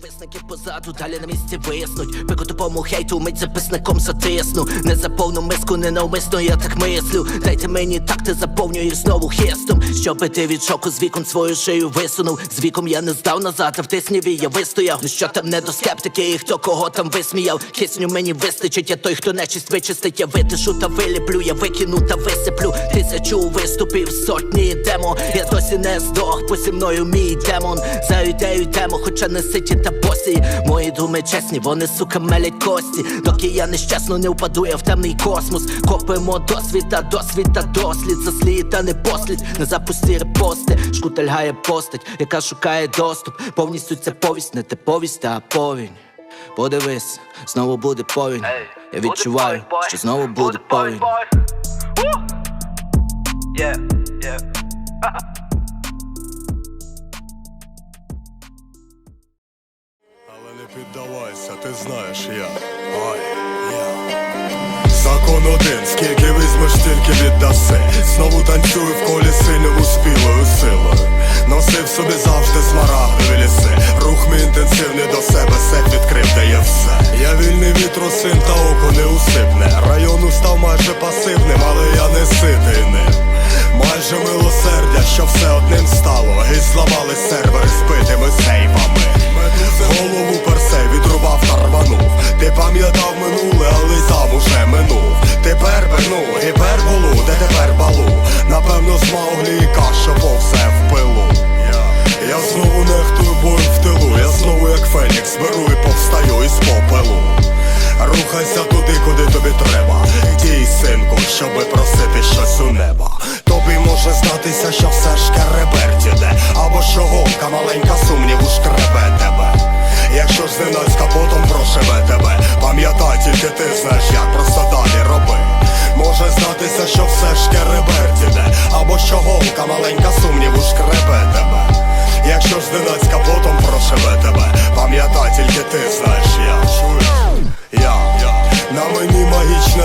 Зависники позаду, далі на місці вияснуть Пику тупому хейту, мить записником затисну. Не заповну миску, ненавмисно, я так мислю. Дайте мені так, ти заповнюєш знову хистом Щоби ти від шоку з віком свою шию висунув. З віком я не здав назад, а в тисніві я вистояв Ну що там не до скептики, і хто кого там висміяв? Кисню мені вистачить, я той, хто нечисть вичистить. Я витишу та виліплю, я викину та висиплю. Тисячу виступів, сотні йдемо Я досі не здох, бо зі мною мій демон. За ідею йдемо, хоча не ситі та босі. Мої думи чесні, вони сука мелять кості. Доки я нещасно не впаду, я в темний космос. Копимо досвід та досвід та дослід. Заслід та не послід, не запусти репости. Шкутель гає постать, яка шукає доступ. Повністю це повість, не типовість, а повінь. Подивись, знову буде повінь. Я відчуваю, що знову буде повінь Yeah, yeah. Піддавайся, ти знаєш я. Ой, я. Закон один, скільки візьмеш, стільки віддаси. Знову танцюю в колі синьому спілою силою. Носив собі завжди смарагдові ліси. Рух мій інтенсивний до себе, сек відкрив, дає все. Я вільний вітру, син та око не усипне. Району став майже пасивним, але я не ситий ним. Майже милосердя, що все одним стало. І зламали сервери з битими сейвами. Голову персей відрубав та рванув. Ти пам'ятав минуле, але сам уже минув. Тепер верну гіперболу, де тепер балу. Напевно, з Мауглі і каша повзе в пилу. Я знову нехтую бою в тилу. Я знову як Фенікс беру і повстаю із попелу. Рухайся туди, куди тобі треба. Дій, синку, щоби просити щось у неба. Тобі може здатися, що все ж кереберть іде Або що голка маленька сумніву шкребе тебе. Якщо ж зненацька потом прошибе тебе, пам'ятай, тільки ти знаєш, як просто далі роби. Може здатися, що все ж кереберть іде Або що голка маленька сумніву шкребе тебе. Якщо ж зненацька потом прошибе тебе, пам'ятай, тільки ти знаєш, я чуєш. Я, я, на мені магічне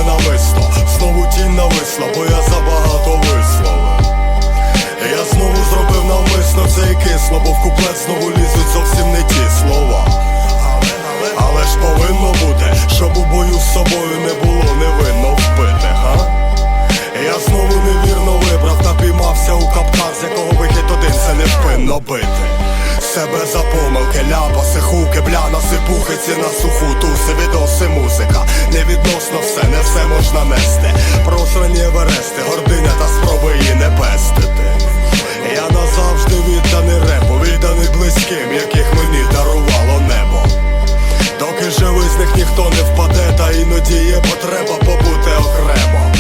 Себе за помилки, ляпаси, хуки, бляна, сипухиці на суху, туси, відоси, музика. Невідносно все, не все можна нести. Просрані еверести, гординя та спроби її не пестити. Я назавжди відданий репу, відданий близьким, яких мені дарувало небо. Доки живий з них ніхто не впаде, та іноді є потреба побути окремо.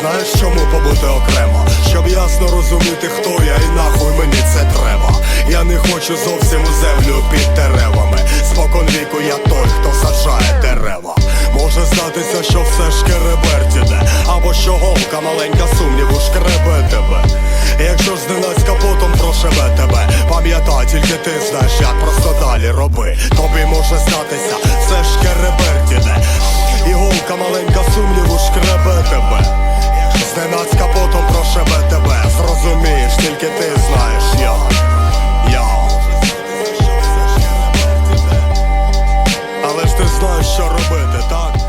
Знаєш, чому побути окремо? Щоб ясно розуміти, хто хочу зовсім у землю під деревами. Спокон віку я той, хто саджає дерева. Може здатися, що все ж іде Або що голка маленька сумніву шкребе тебе. Якщо ж зненацька потом прошибе тебе, пам'ятай, тільки ти знаєш, як просто далі роби. Тобі може здатися, все ж іде І голка маленька сумніву шкребе тебе. Зненацька потом прошибе тебе Зрозумієш, тільки ти знаєш я знаєш, що робити, так?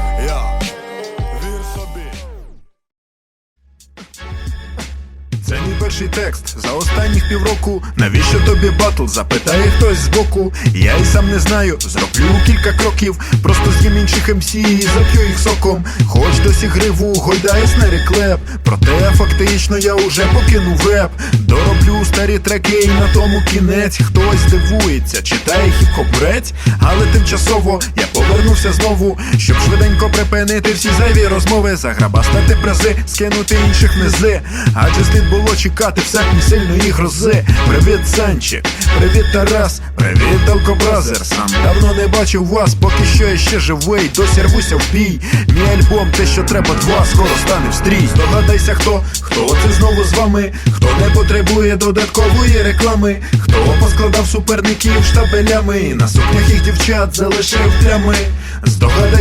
Перший текст за останніх півроку. Навіщо тобі батл? Запитає хтось збоку. Я і сам не знаю, зроблю кілька кроків. Просто з'їм інших МС і зап'ю їх соком. Хоч досі гриву, гойдає снері клеп. Проте фактично я уже покинув реп. Дороблю старі треки і на тому кінець. Хтось дивується, читає хіп-хоп брець, але тимчасово я повернувся знову, щоб швиденько припинити всі зайві розмови, заграбастати призи, скинути інших низи. Адже слід було чекати всякої сильної грози. Привіт, Санчик, привіт, Тарас, привіт, Алкобразер. Сам давно не бачив вас, поки що я ще живий, досі рвуся в бій. Мій альбом, те, що треба, два, скоро стане в стрій. Здогадайся, хто, хто це знову з вами, хто не потребує додаткової реклами, хто поскладав суперників штабелями, на сукнях їх дівчат залишив плями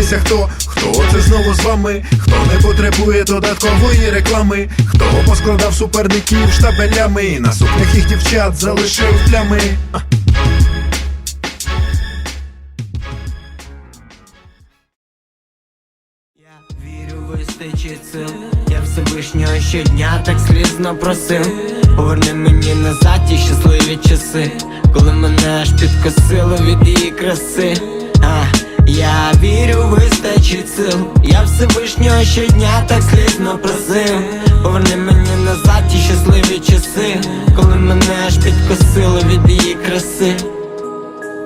дізнайтеся, хто хто це знову з вами, хто не потребує додаткової реклами, хто поскладав суперників штабелями, на сукнях їх дівчат залишив плями. Я вірю Вистачить сил, я Всевишнього щодня так слізно просив. Поверни мені назад ті щасливі часи, коли мене аж підкосило від її краси. А я вірю, вистачить сил. Я Всевишнього щодня так слізно просив. Поверни мені назад ті щасливі часи Коли мене аж підкосило від її краси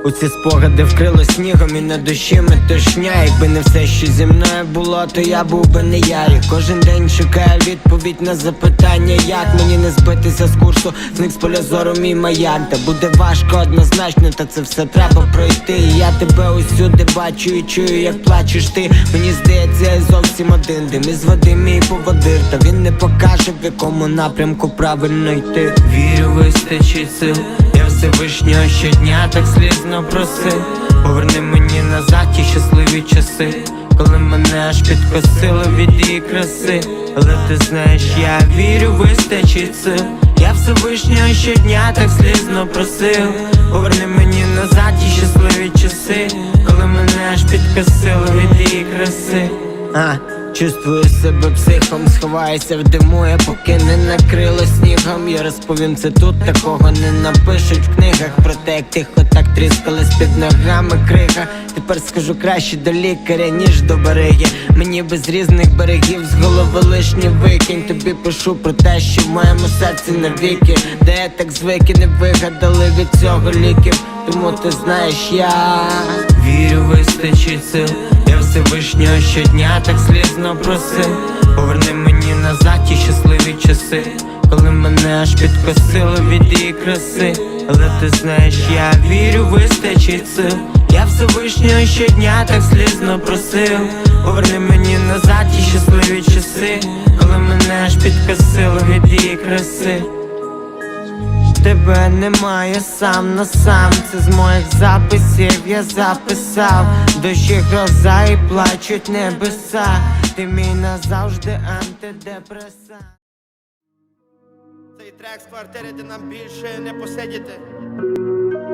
у ці спогади вкрило снігом і на душі метушня. Якби не все, що зі мною було, то я був би не я. І кожен день шукаю відповідь на запитання, як мені не збитися з курсу, зник з поля зору мій маяк Та буде важко однозначно, та це все треба пройти. І я тебе усюди бачу і чую, як плачеш ти. Мені здається, я зовсім один дим із води мій поводир. Та він не покаже, в якому напрямку правильно йти. Вірю, вистачить сил Всевишнього щодня так слізно просив Поверни мені назад ті щасливі часи Коли мене аж підкосило від її краси. Але ти знаєш, я вірю, вистачить сил Я Всевишнього щодня так слізно просив. Поверни мені назад ті щасливі часи Коли мене аж підкосило від її краси. А, чувствую себе психом, сховаюся в диму, я поки не накрило снігом. Я розповім це тут, такого не напишуть в книгах. Про те, як тихо так тріскались під ногами крига. Тепер скажу краще до лікаря, ніж до береги. Мені без різних берегів з голови лишні викинь. Тобі пишу про те, що в моєму серці навіки. Де я так звики не вигадали від цього ліків? Тому ти знаєш, я вірю, вистачить сил Всевишнього щодня так слізно просив Поверни мені назад ті щасливі часи Коли мене аж підкосило від її краси Але ти знаєш, я вірю, вистачить сил. Я Всевишнього щодня так слізно просив. Поверни мені назад ті щасливі часи Коли мене аж підкосило від її краси Тебе немає сам на сам, це з моїх записів я записав. Дощі гроза і плачуть небеса. Ти мій назавжди антидепреса Цей трек з квартири, де нам більше не посидіти.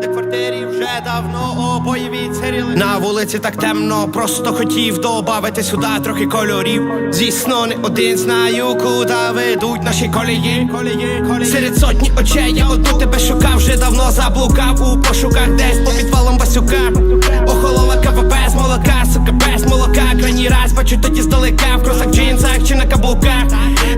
Квартирі вже давно обоє відсиріли На вулиці так темно, просто хотів добавити сюди трохи кольорів. Звісно, не один знаю, куди ведуть наші колії. Серед сотні очей я одну тебе шукав, вже давно заблукав у пошуках десь по підвалам Басюка. Охолова КВП з молока, сука, без молока. Крайній раз бачу тоді здалека в кросах джинсах чи на каблуках.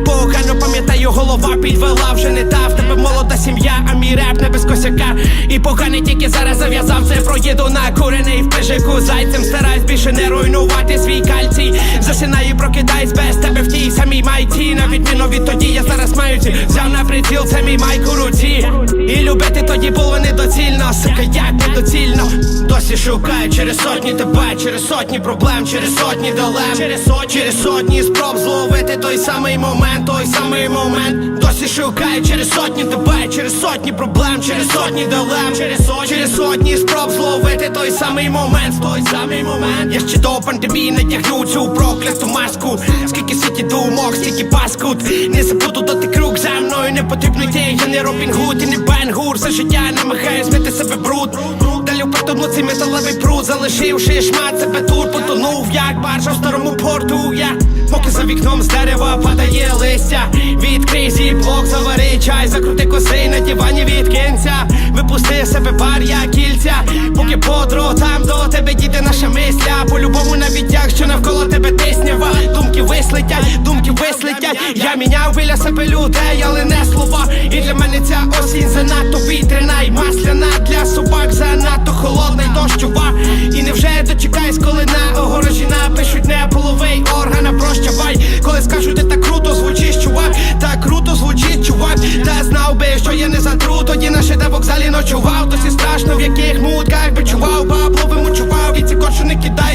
Погано пам'ятаю, голова підвела вже не та в тебе молода сім'я, а мій реп не без косяка. І поганий тільки зараз зав'язав це проїду на курений в пижику зайцем стараюсь більше не руйнувати свій кальцій. Засинаю, прокидаюсь без тебе в тій самій майці. На відміну від тоді я зараз маю ці взяв на приціл, це мій майк у руці. І любити тоді було недоцільно, сука, як недоцільно. Досі шукаю через сотні тебе, через сотні проблем, через сотні дилем через сотні, через сотні спроб зловити той самий момент, той самий момент. Досі шукаю через сотні тебе, через сотні проблем, через сотні дилем через сотні, через сотні спроб зловити той самий момент, той самий момент. Я ще до пандемії натягну цю прокляту маску. Скільки світі думок, скільки паскуд. Не забуду доти круг за мною не потрібно йти. Я не Робін Гуд і не Бен Гур. Все життя намагаюсь змити себе бруд. Далі потону цей металевий пруд, залишивши шмат себе тут, потонув, як баржа в старому порту. Я поки за вікном з дерева падає листя. Відкрий зі блок, завари чай, закрути коси на дивані від кінця. Випусти себе пар, як кільця, поки по дротам до тебе діти наша мисля. По-любому навіть якщо навколо тебе тиснява. Думки вислетять, думки вислетять. Я міняв біля себе людей, але не слова. І для мене ця осінь занадто вітряна і масляна для собак занадто холодна й дощова. І невже дочекаюсь, коли на огорожі напишуть не половий органа прощавай. Коли скажуть, ти так круто звучиш, чувак, так круто звучить, чувак. Та знав би, що я не затру, тоді на ще вокзалі ночував. Досі страшно, в яких мутках би чував, бабло вимучував. І ці що не кидається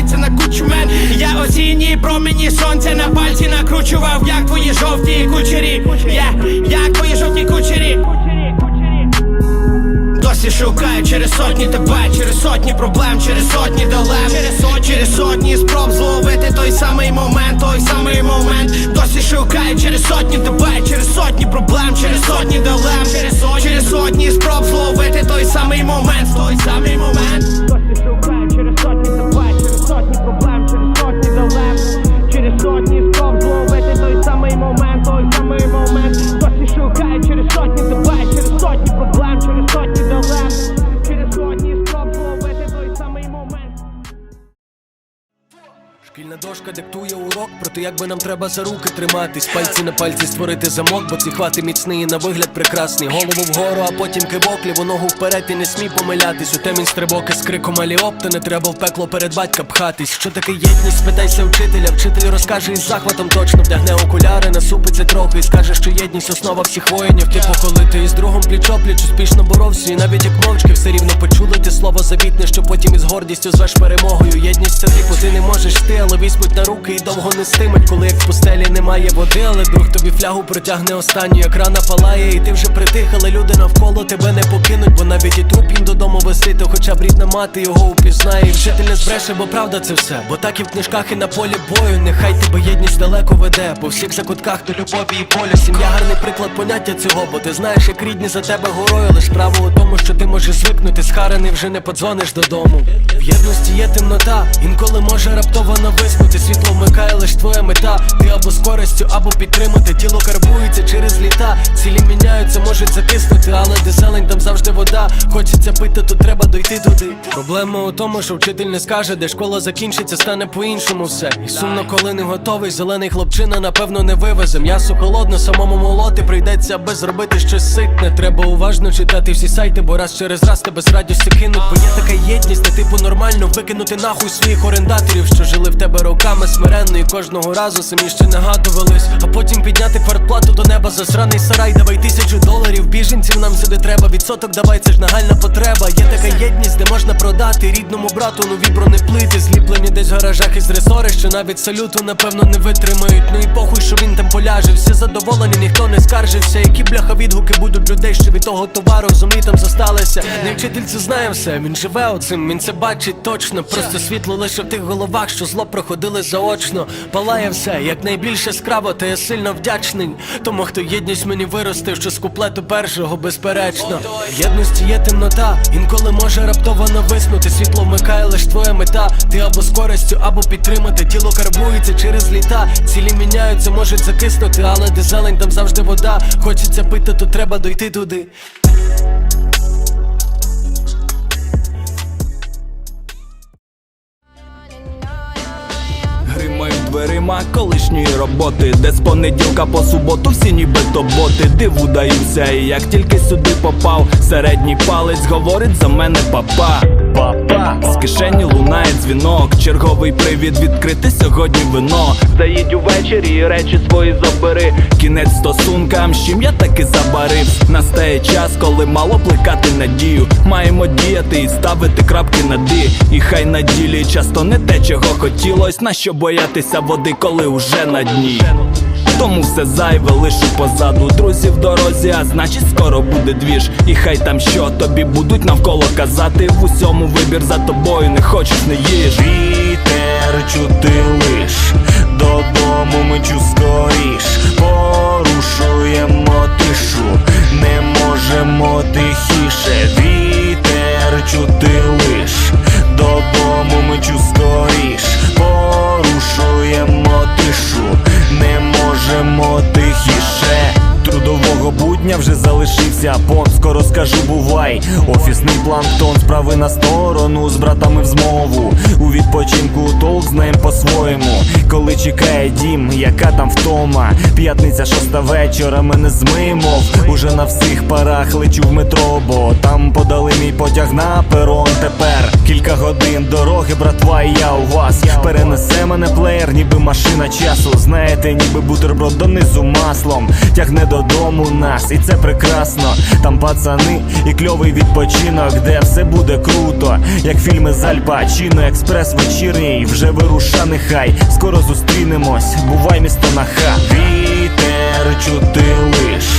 на. Я осінні промені сонця на пальці накручував, як твої жовті кучері. Я, як твої жовті кучері. Досі шукаю через сотні тебе, через сотні проблем, через сотні дилем через сотні, через сотні спроб зловити той самий момент, той самий момент. Досі шукаю через сотні тебе, через сотні проблем, через сотні дилем через сотні, через сотні спроб зловити той самий момент, той самий момент. Досі шукаю через сотні тебе, через сотні проблем, сотні спроб зловити той самий момент, той самий момент. Хтось не шукає через сотні, тебе через сотні проблем спроб зловити то як би нам треба за руки триматись, пальці на пальці створити замок, бо ці хвати міцний і на вигляд прекрасний. Голову вгору, а потім кивок, ліву ногу вперед і не смій помилятись. У темінь стрибок із криком аліоп, то не треба в пекло перед батька пхатись. Що таке єдність? Спитайся вчителя. Вчитель розкаже із захватом точно вдягне окуляри, насупиться трохи і скаже, що єдність основа всіх воїнів. Типу, коли ти із другом пліч опліч успішно боровся, і навіть як мовчки все рівно почули ти слово завітне, що потім із гордістю звеш перемогою. Єдність це типу, ти не можеш ти, але візьмуть на руки і довго нестимуть, коли як в пустелі немає води, але друг тобі флягу протягне останню, як рана палає, і ти вже притих, але люди навколо тебе не покинуть, бо навіть і труп їм додому вести, то хоча б рідна мати його упізнає. І вчитель не збреше, бо правда це все. Бо так і в книжках, і на полі бою. Нехай тебе єдність далеко веде, по всіх закутках до любові і болю. Сім'я гарний приклад поняття цього, бо ти знаєш, як рідні за тебе горою. Лиш право у тому, що ти можеш звикнути, схарений вже не подзвониш додому. В єдності є темнота, інколи може раптово нависнути. Світло вмикає лиш твоя мета. Ти або з користю, або підтримати. Тіло карбується через літа. Цілі міняються, можуть закиснути, але де зелень там завжди вода. Хочеться пити, то треба дойти туди. Проблема у тому, що вчитель не скаже, де школа закінчиться, стане по-іншому все. І сумно, коли не готовий, зелений хлопчина, напевно, не вивезе. М'ясо холодно, самому молоти прийдеться, аби зробити щось ситне. Треба уважно читати всі сайти, бо раз через раз тебе з радістю кинуть. Бо є така єдність, де типу нормально викинути нахуй своїх орендаторів, що жили в тебе роками смиренно і кожного разу самі ще нагадувались. А потім підняти квартплату до неба за сраний сарай, давай тисячу доларів. Біженців нам сюди треба. Відсоток давай, це ж нагальна потреба. Є така єдність, де можна продати рідному брату нові бронеплити, зліплені десь в гаражах із ресори, що навіть салюту, напевно, не витримають. Ну і похуй, що він там поляже. Всі задоволені, ніхто не скаржився. Які бляха відгуки будуть людей, що від того товару зумі там зосталися. Не вчитель це знає все. Він живе оцим, він це бачить точно. Просто світло лише в тих головах, що зло проходили заочно. Палає все, як найбільше скраво, та я сильно вдячний. Тому хто єдність мені виростив, що з куплету першого, безперечно. Єдності є темнота, інколи може раптово нависнути. Світло вмикає лиш твоя мета. Ти або з користю, або підтримати. Тіло карбується через літа. Цілі міняються, можуть закиснути, але де зелень там завжди вода. Хочеться пити, то треба дойти туди. Дверима колишньої роботи, де з понеділка по суботу всі нібито боти Диву даюся, і як тільки сюди попав, середній палець говорить за мене папа. Папа, з кишені лунає дзвінок, черговий привід відкрити сьогодні вино. Заїдь увечері і речі свої забери. Кінець стосункам, з чим я таки забарився. Настає час, коли мало плекати надію. Маємо діяти і ставити крапки на ди. І хай на ділі часто не те, чого хотілось, на що боятися води, коли уже на дні. Тому все зайве лишу позаду. Друзі в дорозі, а значить скоро буде двіж. І хай там що тобі будуть навколо казати. В усьому вибір за тобою не хочеш, не їж. Вітер чути лиш Додому мчу скоріш. Порушуємо тишу Не можемо тихіше. Вітер чути лиш Додому мчу скоріш Порушуємо тишу Не можемо тихіше. Трудового будня вже залишився пон, скоро скажу бувай. Офісний планктон, справи на сторону, з братами в змову. У відпочинку толк знаєм по-своєму. Коли чекає дім, яка там втома. П'ятниця шоста вечора, мене змимов. Уже на всіх парах лечу в метро, бо там подали мій потяг на перон. Тепер кілька годин дороги, братва, і я у вас. Перенесе мене плеєр, ніби машина часу. Знаєте, ніби бутерброд донизу маслом. Тягне додому нас, і це прекрасно. Там пацани і кльовий відпочинок, де все буде круто. Як фільми з Аль Пачино, експрес вечірній, вже вируша, нехай. Скоро зустрінемось, бувай місто на ха. Вітер чути лиш,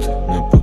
спати не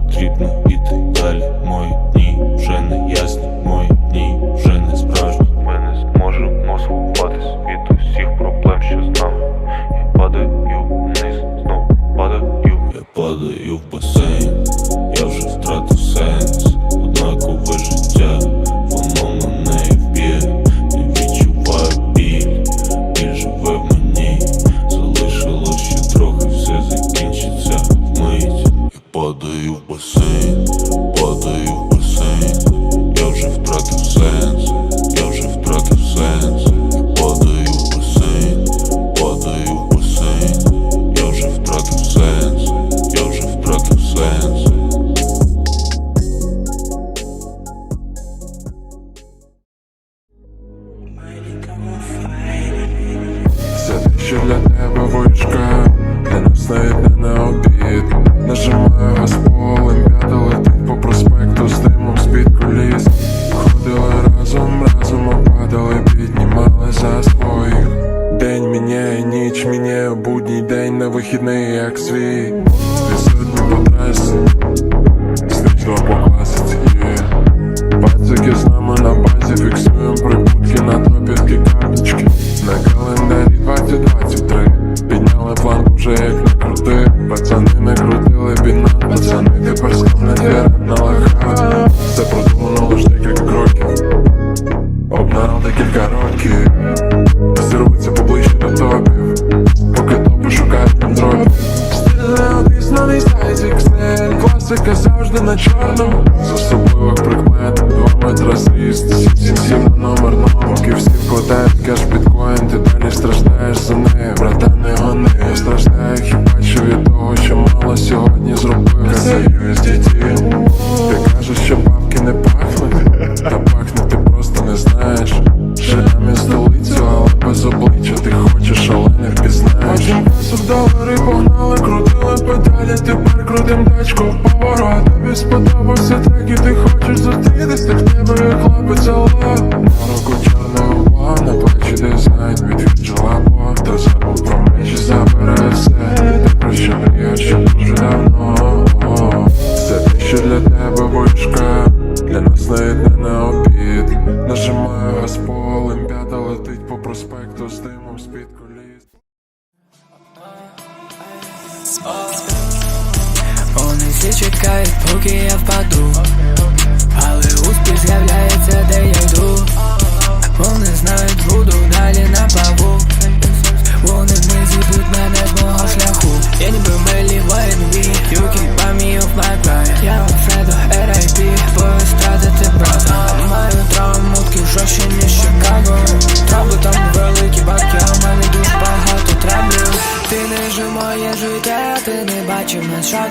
думки, та поближче до тобі, поки топи шукають нам дробі Стиль неодиснаний сайт, класика завжди на чорному.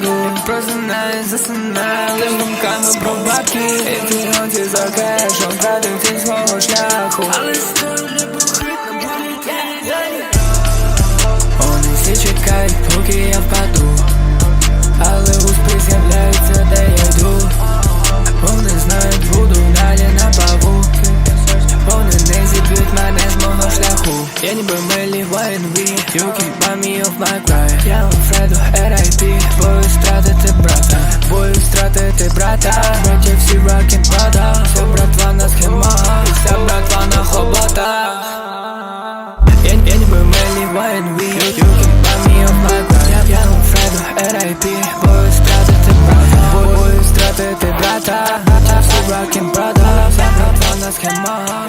раду Просинаюсь, засинаю лиш думками про бабки І піноті за кешем. Втратив фінь свого шляху. Але ставлю бухать на бурі Вони всі поки я впаду Але успіх з'являється, де я йду. Вони знають, буду далі на паву my dance move on шляху Я не Бэмэли, YNV You keep mommy off my cry Я у Фреду R.I.P Бой страты ты брата Бой страты ты брата Братья все ракин пада Все братва на схема Вся братва на хобота Я, я не Бэмэли, YNV You keep mommy off my cry Я у Фреду R.I.P Бой страты ты брата Бой страты ты брата Братья все ракин пада Вся братва на схема